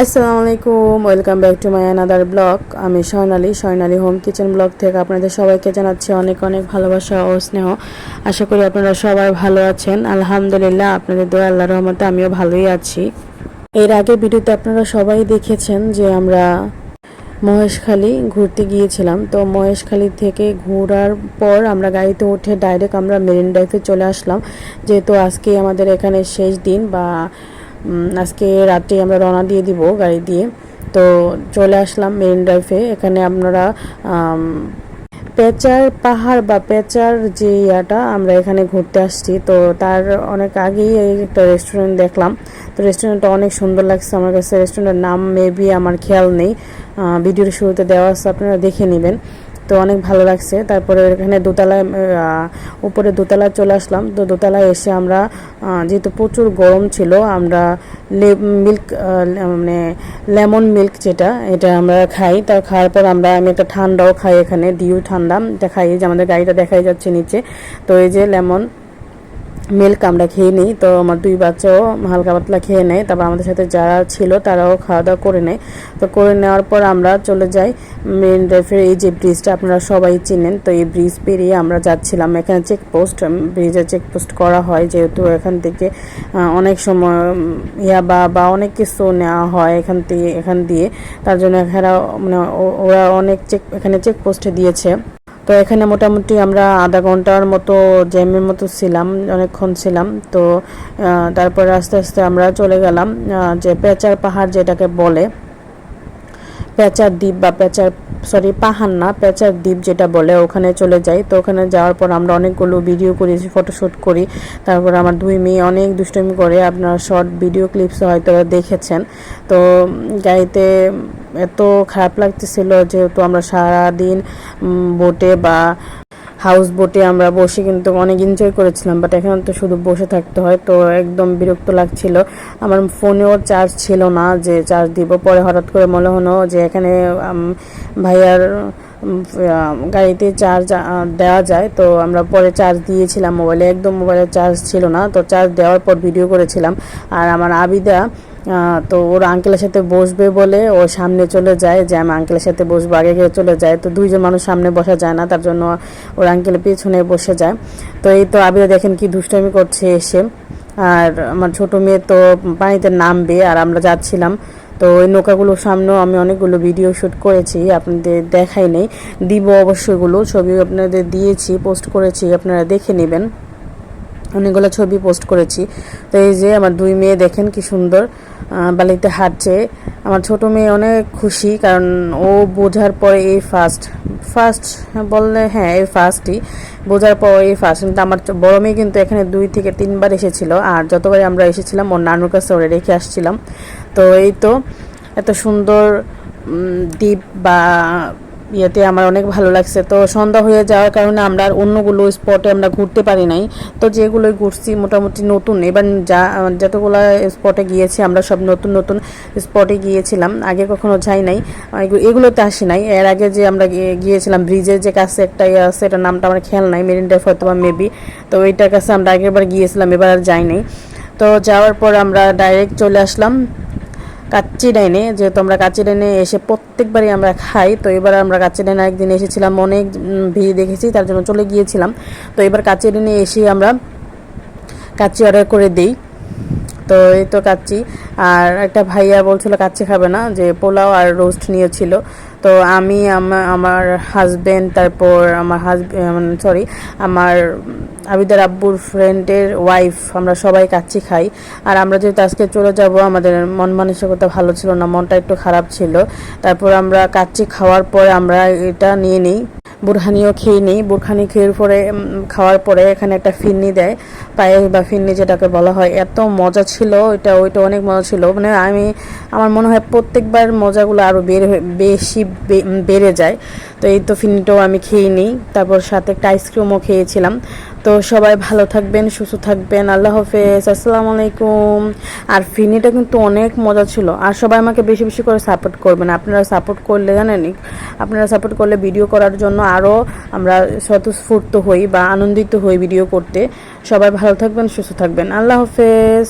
আসসালামু আলাইকুম welcome back to my another blog. আমি Swarnali Swarnali home kitchen blog থেকে আপনাদের সবাইকে জানাচ্ছি অনেক অনেক ভালোবাসা ও স্নেহ। আশা করি আপনারা সবাই ভালো আছেন। আলহামদুলিল্লাহ, আপনাদের দোয়া আল্লাহ রহমতে আমিও ভালোই আছি। এর আগে ভিডিওতে আপনারা সবাই দেখেছেন যে আমরা মহেশখালী ঘুরতে গিয়েছিলাম। তো মহেশখালী থেকে ঘোরার পর আমরা গাড়িতে উঠে ডাইরেক্ট আমরা মেরিন ড্রাইভে চলে আসলাম। যেহেতু আজকে আমাদের এখানে শেষ দিন বা আজকে রাত্রে আমরা রওনা দিয়ে দিব গাড়ি দিয়ে। তো চলে আসলাম মেরিন ড্রাইভে এখানে আপনারা পেঁচার পাহাড় বা পেঁচার যে ইয়াটা আমরা এখানে ঘুরতে আসছি। তো তার অনেক আগেই একটা রেস্টুরেন্ট দেখলাম। তো রেস্টুরেন্টটা অনেক সুন্দর লাগছে আমার কাছে। রেস্টুরেন্টের নাম মেবি আমার খেয়াল নেই। ভিডিওর শুরুতে দেওয়া আছে, আপনারা দেখে নেবেন। তো অনেক ভালো লাগছে। তারপরে এখানে দোতলায় উপরে দোতলায় চলে আসলাম। তো দোতলায় এসে আমরা যেহেতু প্রচুর গরম ছিল, আমরা মিল্ক মানে লেমন মিল্ক যেটা, এটা আমরা খাই। তা খাওয়ার পর আমরা, আমি একটা ঠান্ডাও খাই এখানে দিয়েও ঠান্ডা। এটা খাই যে আমাদের গাড়িটা দেখাই যাচ্ছে নিচে। তো এই যে লেমন মিল্ক আমরা খেয়ে নিই, তো আমার দুই বাচ্চাও হালকা পাতলা খেয়ে নেয়। তারপর আমাদের সাথে যারা ছিল তারাও খাওয়া দাওয়া করে নেয়। তো করে নেওয়ার পর আমরা চলে যাই মেন ড্রাইভের এই যে ব্রিজটা আপনারা সবাই চিনেন। তো এই ব্রিজ পেরিয়ে আমরা যাচ্ছিলাম। এখানে চেকপোস্ট ব্রিজে চেকপোস্ট করা হয়। যেহেতু এখান থেকে অনেক সময় ইয়া বা অনেক কিছু নেওয়া হয় এখান থেকে এখান দিয়ে। তার জন্য এখানে মানে ওরা অনেক চেক এখানে চেকপোস্টে দিয়েছে। তো এখানে মোটামুটি আমরা আধা ঘণ্টার মতো জ্যামের মতো ছিলাম, অনেকক্ষণ ছিলাম। তো তারপরে আস্তে আস্তে আমরা চলে গেলাম যে পেঁচার পাহাড় যেটাকে বলে, পেঁচার দ্বীপ বা পেঁচার সরি পাহাড় না, পেঁচার দ্বীপ যেটা বলে, ওখানে চলে যাই। তো ওখানে যাওয়ার পর আমরা অনেকগুলো ভিডিও করেছি ফটোশ্যুট করি। তারপর আমার দুই মেয়ে অনেক দুষ্টমি করে, আপনারা শর্ট ভিডিও ক্লিপস হয়তো দেখেছেন। তো, গাড়িতে এত খারাপ লাগতেছিল যেহেতু আমরা সারাদিন বোটে বা হাউস বোটে আমরা বসে কিন্তু অনেক এনজয় করেছিলাম বাট এখন তো শুধু বসে থাকতে হয়, তো একদম বিরক্ত লাগছিল। আমার ফোনেও চার্জ ছিল না যে চার্জ দিব, পরে হঠাৎ করে মনে হলো যে এখানে ভাইয়ার গাড়িতে চার্জ দেওয়া যায়, তো আমরা পরে চার্জ দিয়েছিলাম মোবাইলে একদম মোবাইলে চার্জ ছিল না, তো চার্জ দেওয়ার পর ভিডিও করেছিলাম। আর আমার আবিদা তো ওর আঙ্কেলের সাথে বসবে বলে ও সামনে চলে যায়, যে আমি আঙ্কেলের সাথে বসবো, আগে গিয়ে চলে যায়। তো দুইজন মানুষ সামনে বসা যায় না, তার জন্য ওর আঙ্কেলের পিছনে বসে যায়। তো এই তো আবিদা দেখেন কি দুষ্টামি করছে এসে। আর আমার ছোট মেয়ে তো পানিতে নামবে, আর আমরা যাচ্ছিলাম। তো ওই নৌকাগুলোর সামনেও আমি অনেকগুলো ভিডিও শ্যুট করেছি, আপনাদের দেখাই নেই। দিব অবশ্যইগুলো ছবি আপনাদের দিয়েছি পোস্ট করেছি, আপনারা দেখে নেবেন। অনেকগুলো ছবি পোস্ট করেছি। তো এই যে আমার দুই মেয়ে দেখেন কি সুন্দর বালিতে হাঁটছে। আমার ছোট মেয়ে অনেক খুশি কারণ ও বোঝার পরে এই ফার্স্ট ফার্স্ট বললে হ্যাঁ এই ফার্স্টই বোঝার পর এই ফার্স্ট কিন্তু আমার বড় মেয়ে কিন্তু এখানে দুই থেকে তিনবার এসেছিল। আর যতবারই আমরা এসেছিলাম, ওর নানুর কাছে ওরে রেখে আসছিলাম। তো এই তো এত সুন্দর দ্বীপ বা ইয়েতে আমার অনেক ভালো লাগছে। তো সন্ধ্যা হয়ে যাওয়ার কারণে আমরা আর অন্যগুলো স্পটে আমরা ঘুরতে পারি নাই। তো যেগুলো ঘুরছি মোটামুটি নতুন। এবার যা, যতগুলো স্পটে গিয়েছি, আমরা সব নতুন নতুন স্পটে গিয়েছিলাম। আগে কখনো যাই নাই। এগুলোতে আসি নাই। এর আগে যে আমরা গিয়ে- গিয়েছিলাম ব্রিজের যে কাছে একটা ইয়ে আছে, এটার নামটা আমার খেয়াল নাই। মেরিন ড্রাইভ হয়তো বা মেবি তো ওইটার কাছে আমরা আগেরবার গিয়েছিলাম, এবার আর যাই নাই। তো যাওয়ার পর আমরা ডাইরেক্ট চলে আসলাম। কাচ্চি ডাইনে, যেহেতু আমরা কাচ্চি ডাইনে এসে প্রত্যেকবারই আমরা খাই, তো এবার আমরা কাচ্চি ডাইনে একদিন এসেছিলাম, অনেক ভিড় দেখেছি, তার জন্য চলে গিয়েছিলাম। তো এবার কাচ্চি ডাইনে এসে আমরা কাচ্চি অর্ডার করে দিই। তো এই তো কাচ্চি। আর একটা ভাইয়া বলছিল, কাচ্চি খাবে না, যে পোলাও আর রোস্ট নিয়েছিল। তো আমি আমার হাজবেন্ড তারপর আমার হাজব্যান্ড সরি আমার আবিদার আব্বুর ফ্রেন্ডের ওয়াইফ আমরা সবাই কাচ্চি খাই। আর আমরা যেহেতু আজকে চলে যাব, আমাদের মন মানসিকতা ভালো ছিল না, মনটা একটু খারাপ ছিল। তারপর আমরা কাচ্চি খাওয়ার পর আমরা এটা নিয়ে নিই। বুরহানিও খেয়ে নিই। বুরহানি খেয়ে পরে খাওয়ার পরে এখানে একটা ফিন্নি দেয়। পায়ে বা ফিন্নি যেটাকে বলা হয়, এত মজা ছিল এটা ওইটা অনেক মজা ছিল। মানে আমি, আমার মনে হয় প্রত্যেকবার মজাগুলো আরও বেড়ে বেশি বেড়ে যায়। তো এই তো ফিরনিটাও আমি খেয়ে নিই। তারপর সাথে একটা আইসক্রিমও খেয়েছিলাম। তো সবাই ভালো থাকবেন, সুস্থ থাকবেন। আল্লাহ হাফেজ। আসসালামু আলাইকুম। আর ফিনিটা কিন্তু অনেক মজা ছিল। আর সবাই আমাকে বেশি বেশি করে সাপোর্ট করবেন। আপনারা সাপোর্ট করলে জানেন, আপনারা সাপোর্ট করলে ভিডিও করার জন্য আরও আমরা স্বতঃস্ফূর্ত হই বা আনন্দিত হই ভিডিও করতে। সবাই ভালো থাকবেন, সুস্থ থাকবেন। আল্লাহ হাফেজ।